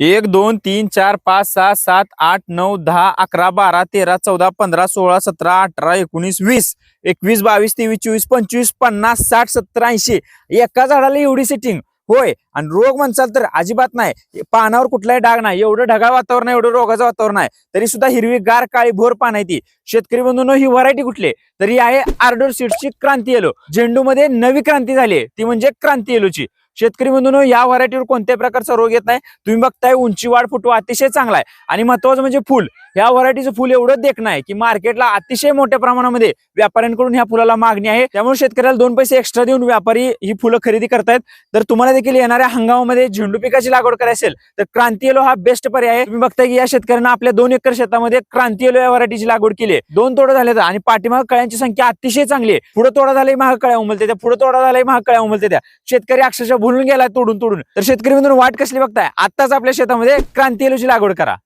एक दोन तीन चार पाच सहा सात आठ नऊ दहा अकरा बारा तेरा चौदा पंधरा सोळा सतरा अठरा एकोणीस वीस एकवीस बावीस तेवीस चोवीस पंचवीस पन्नास साठ सत्तर ऐंशी. एका झाडाला एवढी सेटिंग होय. आणि रोग म्हणसाल तर अजिबात नाही. पानावर कुठलाही डाग नाही. एवढं ढगाळ वातावरण आहे एवढं रोगाचं वातावरण आहे. तरी सुद्धा हिरवी गार काळी भोर पान आहे ती शेतकरी बंधून ही व्हरायटी कुठली? आहे? आहे आर्डोर सीड्सची क्रांती येलो. झेंडूमध्ये नवी क्रांती झाली ती म्हणजे क्रांती येलोची. शेतकरी बंधून या व्हरायटीवर कोणत्याही प्रकारचा रोग येत नाही. तुम्ही बघताय उंची वाढ फुटवा अतिशय चांगला आहे. आणि महत्वाचं म्हणजे फुल. या व्हरायटीचं फुल एवढं देखणं आहे की मार्केटला अतिशय मोठ्या प्रमाणामध्ये व्यापाऱ्यांकडून ह्या फुलाला मागणी आहे. त्यामुळे शेतकऱ्याला दोन पैसे एक्स्ट्रा देऊन व्यापारी ही फुलं खरेदी करतायत. तर तुम्हाला देखील येणाऱ्या हंगामामध्ये झेंडू पिकाची लागवड करायची असेल तर क्रांती येलो हा बेस्ट पर्याय आहे. तुम्ही बघताय की या शेतकऱ्यांना आपल्या दोन एकर शेतामध्ये क्रांती येलो या व्हरायटीची लागवड केली आहे. दोन तोडं झाले आणि पाठीमाग कळ्यांची संख्या अतिशय चांगली आहे. पुढे तोडा झालाय महाग कळ्या उमलते त्या. पुढे तोडा झालाय महाग कळ्या उमलते त्या. शेतकरी अक्षरशः भुलून गेला तोडून तोडून. तर शेतकरी म्हणून वाट कसली बघताय? आताच आपल्या शेतामध्ये क्रांती येलोची लागवड करा.